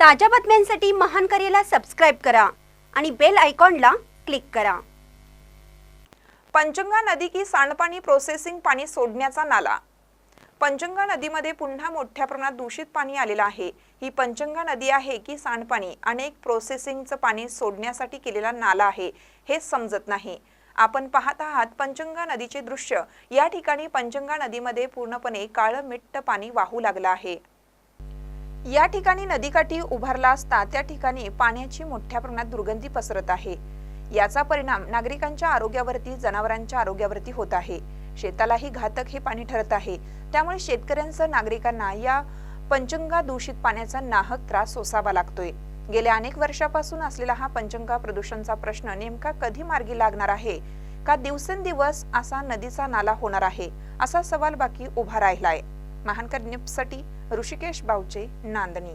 ताज्या बातम्यांसाठी महान करेला सबस्क्राईब करा आणि बेल आयकॉनला क्लिक करा. पंचंगा नदी की सांडपाणी प्रोसेसिंग पाणी सोडण्याचा नाला. पंचंगा नदीमध्ये पुन्हा मोठ्या प्रमाणात दूषित पाणी आलेलं आहे. ही पंचंगा नदी आहे की सांडपाणी अनेक प्रोसेसिंगचं पाणी सोडण्यासाठी केलेला नाला आहे हे समजत नाही. आपण पाहत आहात पंचंगा नदीचे दृश्य. या ठिकाणी पंचंगा नदीमध्ये पूर्णपणे काळं मिट्ट पाणी वाहू लागलं आहे. या ठिकाणी नदीकाठी उभारला असता त्या ठिकाणी पाण्याची मोठ्या प्रमाणात दुर्गंधी पसरत आहे. याचा परिणाम नागरिकांच्या आरोग्यावरती जनावरांच्या आरोग्यावरती होत आहे. शेतालाही घातक हे पाणी ठरत आहे. त्यामुळे शेतकऱ्यांसह नागरिकांना या पंचंगा दूषित पाण्याचा नाहक त्रास सोसावा लागतोय. गेल्या अनेक वर्षापासून असलेला हा पंचंगा प्रदूषणचा प्रश्न नेमका कधी मार्गी लागणार आहे? का दिवसेंदिवस असा नदीचा नाला होणार आहे? असा सवाल बाकी उभा राहिला आहे महानकर न्यूजसाठी ऋषिकेश बावचे नांदणी